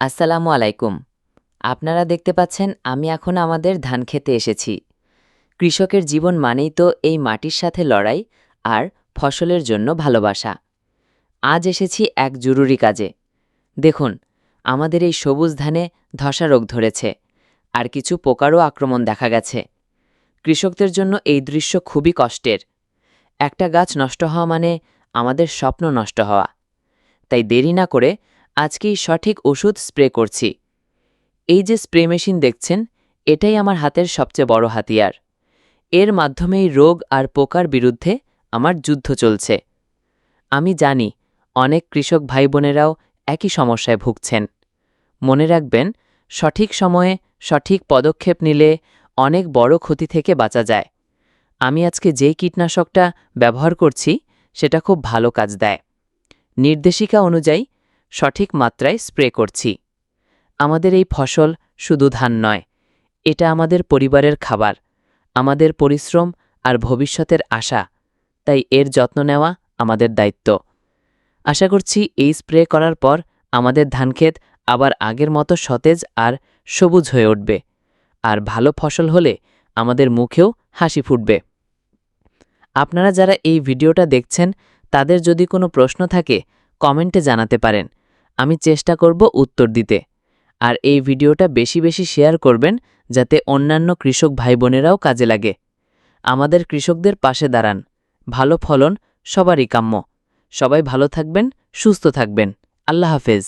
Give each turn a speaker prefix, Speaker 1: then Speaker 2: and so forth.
Speaker 1: আসসালামু আলাইকুম। আপনারা দেখতে পাচ্ছেন, আমি এখন আমাদের ধান খেতে এসেছি। কৃষকের জীবন মানেই তো এই মাটির সাথে লড়াই আর ফসলের জন্য ভালোবাসা। আজ এসেছি এক জরুরি কাজে। দেখুন, আমাদের এই সবুজ ধানে ধসা রোগ ধরেছে আর কিছু পোকারও আক্রমণ দেখা গেছে। কৃষকদের জন্য এই দৃশ্য খুবই কষ্টের। একটা গাছ নষ্ট হওয়া মানে আমাদের স্বপ্ন নষ্ট হওয়া। তাই দেরি না করে আজকেই সঠিক ওষুধ স্প্রে করছি। এই যে স্প্রে মেশিন দেখছেন, এটাই আমার হাতের সবচেয়ে বড় হাতিয়ার। এর মাধ্যমেই রোগ আর পোকার বিরুদ্ধে আমার যুদ্ধ চলছে। আমি জানি, অনেক কৃষক ভাই বোনেরাও একই সমস্যায় ভুগছেন। মনে রাখবেন, সঠিক সময়ে সঠিক পদক্ষেপ নিলে অনেক বড় ক্ষতি থেকে বাঁচা যায়। আমি আজকে যেই কীটনাশকটা ব্যবহার করছি, সেটা খুব ভালো কাজ দেয়। নির্দেশিকা অনুযায়ী সঠিক মাত্রায় স্প্রে করছি। আমাদের এই ফসল শুধু ধান নয়, এটা আমাদের পরিবারের খাবার, আমাদের পরিশ্রম আর ভবিষ্যতের আশা, তাই এর যত্ন নেওয়া আমাদের দায়িত্ব। আশা করছি এই স্প্রে করার পর আমাদের ধানক্ষেত আবার আগের মতো সতেজ আর সবুজ হয়ে উঠবে, আর ভালো ফসল হলে আমাদের মুখেও হাসি ফুটবে। আপনারা যারা এই ভিডিওটা দেখছেন, তাদের যদি কোনো প্রশ্ন থাকে, কমেন্টে জানাতে পারেন। আমি চেষ্টা করব উত্তর দিতে। আর এই ভিডিওটা বেশি বেশি শেয়ার করবেন যাতে অন্যান্য কৃষক ভাই বোনেরাও কাজে লাগে। আমাদের কৃষকদের পাশে দাঁড়ান। ভালো ফলন সবারই কাম্য। সবাই ভালো থাকবেন, সুস্থ থাকবেন। আল্লাহ হাফেজ।